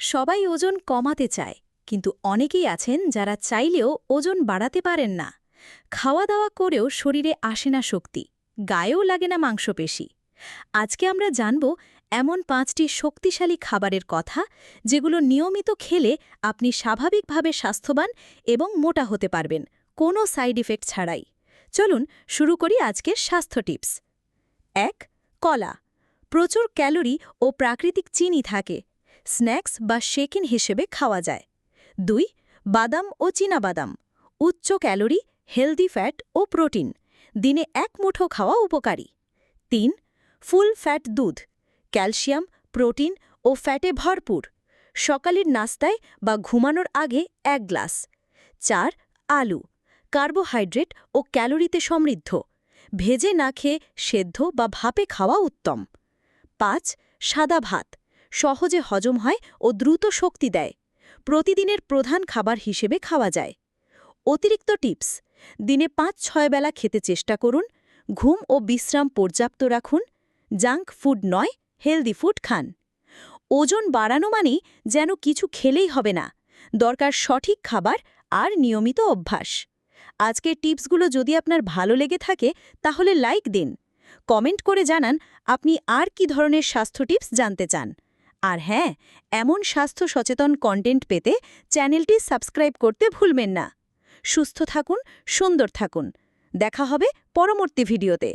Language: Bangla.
সবাই ওজন কমাতে চায়, কিন্তু অনেকেই আছেন যারা চাইলেও ওজন বাড়াতে পারেন না। খাওয়া দাওয়া করেও শরীরে আসে না শক্তি, গায়েও লাগে না মাংসপেশি। আজকে আমরা জানব এমন পাঁচটি শক্তিশালী খাবারের কথা যেগুলো নিয়মিত খেলে আপনি স্বাভাবিকভাবে স্বাস্থ্যবান এবং মোটা হতে পারবেন, কোনো সাইড ইফেক্ট ছাড়াই। চলুন শুরু করি আজকের স্বাস্থ্য টিপস। এক, কলা। প্রচুর ক্যালোরি ও প্রাকৃতিক চিনি থাকে স্ন্যাক্স বা শেকিন হিসেবে খাওয়া যায়। দুই, বাদাম ও বাদাম উচ্চ ক্যালোরি, হেলদি ফ্যাট ও প্রোটিন। দিনে এক মুঠো খাওয়া উপকারী। তিন, ফুল ফ্যাট দুধ। ক্যালসিয়াম, প্রোটিন ও ফ্যাটে ভরপুর। সকালের নাস্তায় বা ঘুমানোর আগে এক গ্লাস। চার, আলু। কার্বোহাইড্রেট ও ক্যালোরিতে সমৃদ্ধ। ভেজে না খেয়ে সেদ্ধ বা ভাপে খাওয়া উত্তম। পাঁচ, সাদা ভাত। সহজে হজম হয় ও দ্রুত শক্তি দেয়। প্রতিদিনের প্রধান খাবার হিসেবে খাওয়া যায়। অতিরিক্ত টিপস, দিনে পাঁচ ছয় বেলা খেতে চেষ্টা করুন, ঘুম ও বিশ্রাম পর্যাপ্ত রাখুন, জাঙ্ক ফুড নয়, হেলদি ফুড খান। ওজন বাড়ানো মানেই যেন কিছু খেলেই হবে না, দরকার সঠিক খাবার আর নিয়মিত অভ্যাস। আজকের টিপসগুলো যদি আপনার ভালো লেগে থাকে, তাহলে লাইক দিন। কমেন্ট করে জানান আপনি আর কি ধরনের স্বাস্থ্য টিপস জানতে চান। আর হ্যাঁ এমন স্বাস্থ্য সচেতন কন্টেন্ট পেতে চ্যানেলটি সাবস্ক্রাইব করতে ভুলবেন না। সুস্থ থাকুন, সুন্দর থাকুন। দেখা হবে পরবর্তী ভিডিওতে